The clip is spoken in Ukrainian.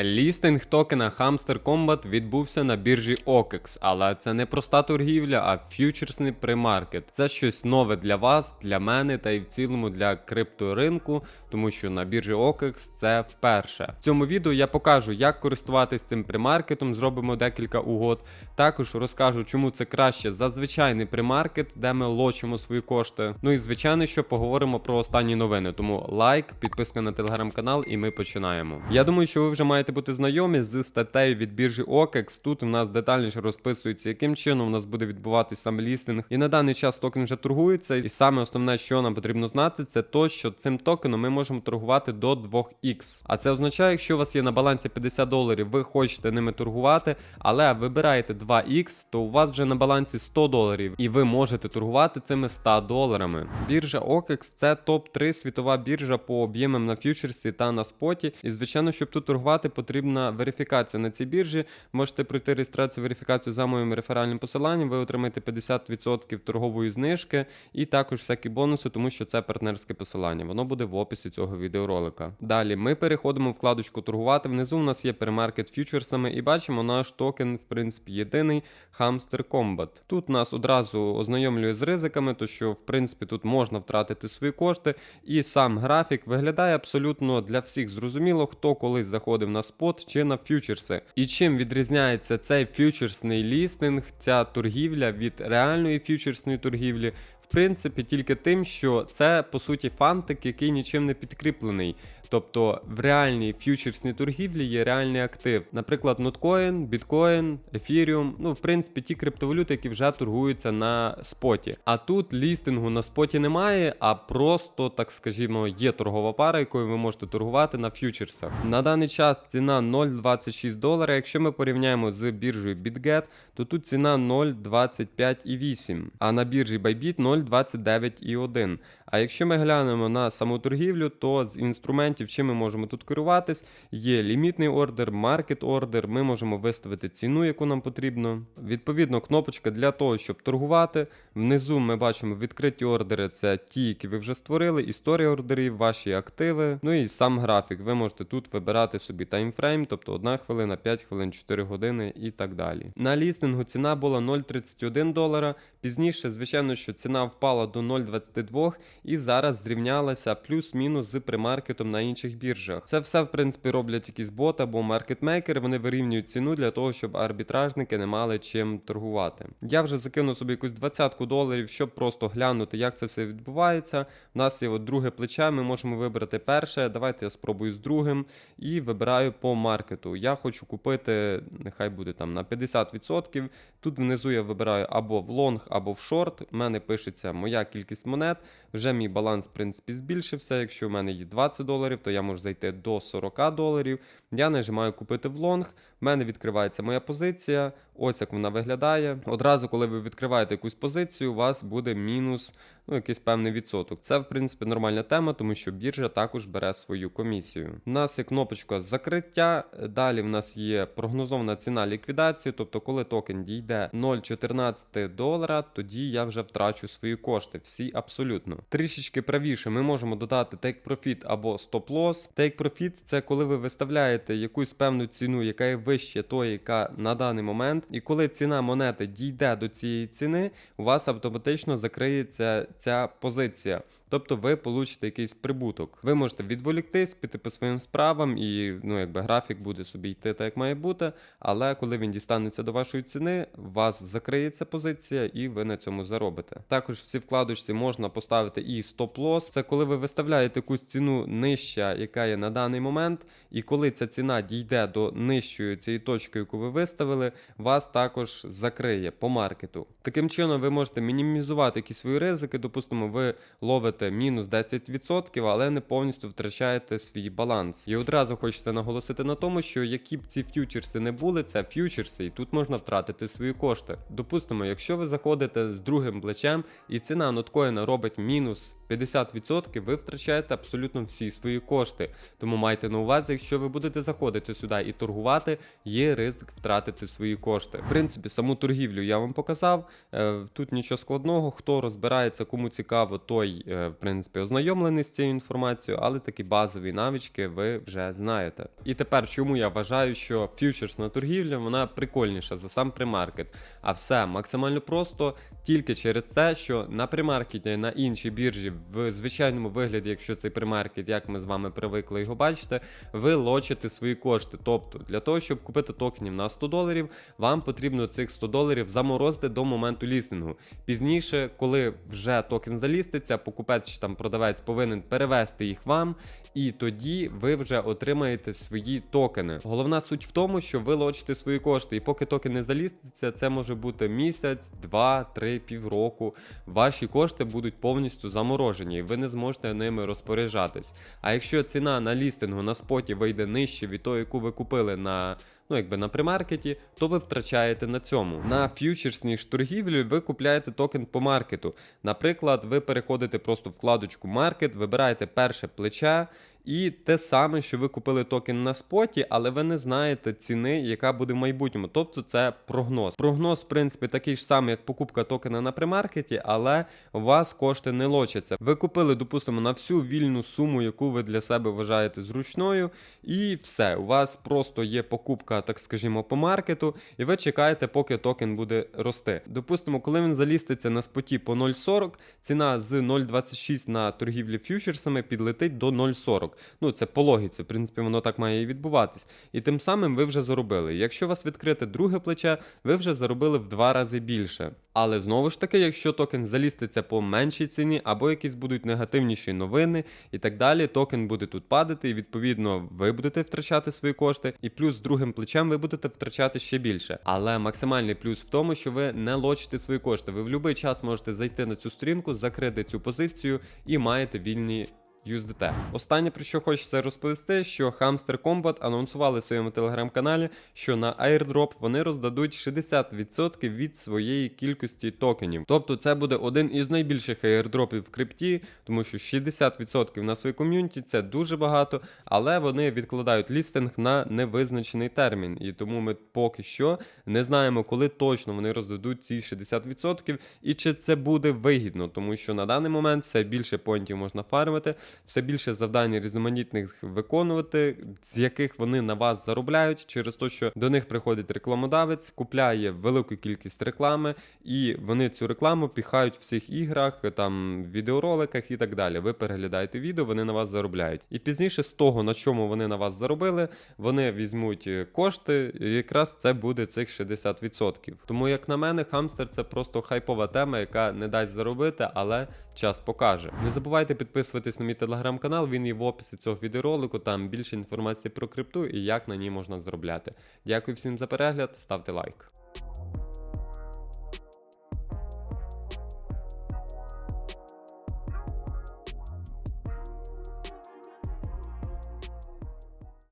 Лістинг токена Hamster Combat відбувся на біржі OKEX, але це не проста торгівля, а фьючерсний премаркет. Це щось нове для вас, для мене та й в цілому для крипторинку, тому що на біржі OKEX це вперше. В цьому відео я покажу, як користуватись цим премаркетом, зробимо декілька угод. Також розкажу, чому це краще за звичайний премаркет, де ми лочимо свої кошти. Ну і звичайно, що поговоримо про останні новини. Тому лайк, підписка на телеграм-канал, і ми починаємо. Я думаю, що ви вже маєте бути знайомі з статтею від біржі OKEX. Тут у нас детальніше розписується, яким чином у нас буде відбуватись сам лістинг. І на даний час токен вже торгується. І саме основне, що нам потрібно знати, це то, що цим токеном ми можемо торгувати до 2х. А це означає, якщо у вас є на балансі 50 доларів, ви хочете ними торгувати, але вибираєте 2х, то у вас вже на балансі 100 доларів, і ви можете торгувати цими 100 доларами. Біржа OKEX це топ-3 світова біржа по об'ємам на фьючерсі та на споті. І звичайно, щоб тут торгувати, потрібна верифікація на цій біржі. Можете пройти реєстрацію верифікацію за моїм реферальним посиланням. Ви отримаєте 50% торгової знижки і також всякі бонуси, тому що це партнерське посилання. Воно буде в описі цього відеоролика. Далі ми переходимо в вкладочку торгувати. Внизу у нас є перемаркет фьючерсами, і бачимо наш токен, в принципі, єдиний Hamster Combat. Тут нас одразу ознайомлює з ризиками, то що в принципі тут можна втратити свої кошти, і сам графік виглядає абсолютно для всіх зрозуміло, хто колись заходив на спот чи на фьючерси. І чим відрізняється цей фьючерсний лістинг, ця торгівля від реальної фьючерсної торгівлі. В принципі, тільки тим, що це по суті фантик, який нічим не підкріплений. Тобто в реальній фьючерсній торгівлі є реальний актив, наприклад, ноткоін, біткоін, ефіріум, ну в принципі ті криптовалюти, які вже торгуються на споті. А тут лістингу на споті немає, а просто, так скажімо, є торгова пара, якою ви можете торгувати на фьючерсах. На даний час ціна 0,26 долара. Якщо ми порівняємо з біржею BitGet, то тут ціна 0,25,8, а на біржі Bybit 0,29,1. А якщо ми глянемо на саму торгівлю, то з інструментів, чим ми можемо тут керуватись, є лімітний ордер, маркет ордер. Ми можемо виставити ціну, яку нам потрібно. Відповідно, кнопочка для того, щоб торгувати. Внизу ми бачимо відкриті ордери, це ті, які ви вже створили, історія ордерів, ваші активи. Ну і сам графік. Ви можете тут вибирати собі таймфрейм, тобто 1 хвилина, 5 хвилин, 4 години і так далі. На лістингу ціна була 0,31 долара. Пізніше, звичайно, що ціна впала до 0,22 і зараз зрівнялася плюс-мінус з примаркетом на інших біржах. Це все, в принципі, роблять якісь боти або маркетмейкери. Вони вирівнюють ціну для того, щоб арбітражники не мали чим торгувати. Я вже закинув собі якусь двадцятку доларів, щоб просто глянути, як це все відбувається. У нас є от друге плече. Ми можемо вибрати перше. Давайте я спробую з другим і вибираю по маркету. Я хочу купити, нехай буде там на 50%. Тут внизу я вибираю або в лонг, або в шорт. У мене пишеться моя кількість монет. Вже мій баланс, в принципі, збільшився. Якщо в мене є 20 доларів, то я можу зайти до 40 доларів. Я нажимаю купити в лонг. В мене відкривається моя позиція. Ось як вона виглядає. Одразу, коли ви відкриваєте якусь позицію, у вас буде мінус ну, якийсь певний відсоток. Це, в принципі, нормальна тема, тому що біржа також бере свою комісію. У нас є кнопочка закриття. Далі в нас є прогнозована ціна ліквідації, тобто, коли токен дійде 0,14 долара, тоді я вже втрачу свої кошти. Всі абсолютно. Трішечки правіше ми можемо додати take profit або stop loss. Take profit – це коли ви виставляєте якусь певну ціну, яка є вище тої, яка на даний момент. І коли ціна монети дійде до цієї ціни, у вас автоматично закриється ця позиція. Тобто ви получите якийсь прибуток. Ви можете відволіктись, піти по своїм справам, і ну, якби графік буде собі йти так, як має бути. Але коли він дістанеться до вашої ціни, у вас закриється позиція, і ви на цьому заробите. Також в цій вкладочці можна поставити і стоп-лосс. Це коли ви виставляєте якусь ціну нижча, яка є на даний момент, і коли ця ціна дійде до нижчої цієї точки, яку ви виставили, вас також закриє по маркету. Таким чином, ви можете мінімізувати якісь свої ризики. Допустимо, ви ловите мінус 10%, але не повністю втрачаєте свій баланс. І одразу хочеться наголосити на тому, що які б ці ф'ючерси не були, це ф'ючерси, і тут можна втратити свої кошти. Допустимо, якщо ви заходите з другим плечем і ціна ноткоїна робить мінус 50%, ви втрачаєте абсолютно всі свої кошти. Тому майте на увазі, якщо ви будете заходити сюди і торгувати, є ризик втратити свої кошти. В принципі, саму торгівлю я вам показав. Е, Тут нічого складного. Хто розбирається, кому цікаво, той е, в принципі ознайомлені з цією інформацією, але такі базові навички ви вже знаєте. І тепер, чому я вважаю, що фьючерсна торгівля вона прикольніша за сам примаркет. А все максимально просто тільки через це, що на примаркеті на іншій біржі в звичайному вигляді, якщо цей примаркет, як ми з вами привикли його бачити, ви лочите свої кошти. Тобто для того, щоб купити токенів на 100 доларів, вам потрібно цих 100 доларів заморозити до моменту лістингу. Пізніше, коли вже токен заліститься, покупець чи там продавець повинен перевести їх вам, і тоді ви вже отримаєте свої токени. Головна суть в тому, що ви лочите свої кошти, і поки токен не заліститься, це може бути місяць, два, три, півроку. Ваші кошти будуть повністю заморожені, і ви не зможете ними розпоряджатись. А якщо ціна на лістингу на споті вийде нижче від того, яку ви купили на ну якби на примаркеті, то ви втрачаєте на цьому. На ф'ючерсній ж торгівлі ви купляєте токен по маркету. Наприклад, ви переходите просто вкладочку маркет, вибираєте перше плече. І те саме, що ви купили токен на споті, але ви не знаєте ціни, яка буде в майбутньому. Тобто це прогноз. Прогноз, в принципі, такий ж самий, як покупка токена на примаркеті, але у вас кошти не лочаться. Ви купили, допустимо, на всю вільну суму, яку ви для себе вважаєте зручною, і все. У вас просто є покупка, так скажімо, по маркету, і ви чекаєте, поки токен буде рости. Допустимо, коли він заліститься на споті по 0,40, ціна з 0,26 на торгівлі фьючерсами підлетить до 0,40. Ну, це по логіці, в принципі, воно так має і відбуватись. І тим самим ви вже заробили. Якщо у вас відкрите друге плече, ви вже заробили в два рази більше. Але знову ж таки, якщо токен заліститься по меншій ціні, або якісь будуть негативніші новини і так далі, токен буде тут падати, і відповідно ви будете втрачати свої кошти, і плюс з другим плечем ви будете втрачати ще більше. Але максимальний плюс в тому, що ви не лочите свої кошти. Ви в будь-який час можете зайти на цю сторінку, закрити цю позицію і маєте вільні USDT. Останнє про що хочеться розповісти, що Hamster Combat анонсували в своєму телеграм-каналі, що на airdrop вони роздадуть 60% від своєї кількості токенів. Тобто це буде один із найбільших airdropів в крипті, тому що 60% на своїй ком'юніті це дуже багато, але вони відкладають лістинг на невизначений термін. І тому ми поки що не знаємо, коли точно вони роздадуть ці 60%, і чи це буде вигідно, тому що на даний момент все більше поінтів можна фармити все більше завдань різноманітних виконувати, з яких вони на вас заробляють, через те, що до них приходить рекламодавець, купляє велику кількість реклами, і вони цю рекламу піхають в всіх іграх, там відеороликах і так далі. Ви переглядаєте відео, вони на вас заробляють. І пізніше з того, на чому вони на вас заробили, вони візьмуть е, кошти, і якраз це буде цих 60%. Тому, як на мене, хамстер це просто хайпова тема, яка не дасть заробити, але час покаже. Не забувайте підписуватись на мій телеграм-канал, він є в описі цього відеоролику. Там більше інформації про крипту і як на ній можна заробляти. Дякую всім за перегляд, ставте лайк.